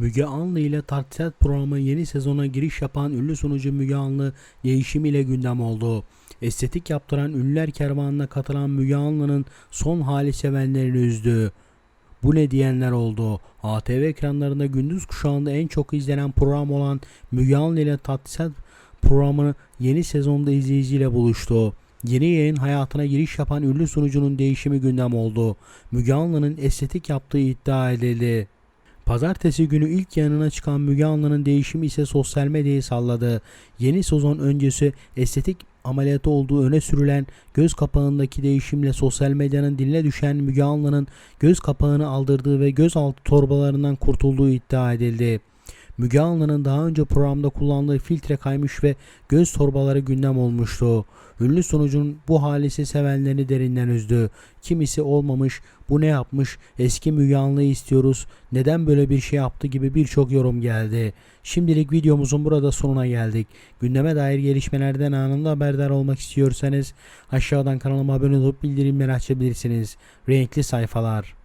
Müge Anlı ile Tartışat programı yeni sezona giriş yapan ünlü sunucu Müge Anlı değişim ile gündem oldu. Estetik yaptıran ünlüler kervanına katılan Müge Anlı'nın son hali sevenlerini üzdü. Bu ne diyenler oldu. ATV ekranlarında gündüz kuşağında en çok izlenen program olan Müge Anlı ile Tartışat programı yeni sezonda izleyiciyle buluştu. Yeni yayın hayatına giriş yapan ünlü sunucunun değişimi gündem oldu. Müge Anlı'nın estetik yaptığı iddia edildi. Pazartesi günü ilk yanına çıkan Müge Anlı'nın değişimi ise sosyal medyayı salladı. Yeni sezon öncesi estetik ameliyatı olduğu öne sürülen göz kapağındaki değişimle sosyal medyanın diline düşen Müge Anlı'nın göz kapağını aldırdığı ve gözaltı torbalarından kurtulduğu iddia edildi. Müge Anlı'nın daha önce programda kullandığı filtre kaymış ve göz torbaları gündem olmuştu. Ünlü sunucunun bu halisi sevenlerini derinden üzdü. Kimisi olmamış, bu ne yapmış, eski Müge Anlı'yı istiyoruz, neden böyle bir şey yaptı gibi birçok yorum geldi. Şimdilik videomuzun burada sonuna geldik. Gündeme dair gelişmelerden anında haberdar olmak istiyorsanız aşağıdan kanalıma abone olup bildirimleri açabilirsiniz. Renkli sayfalar.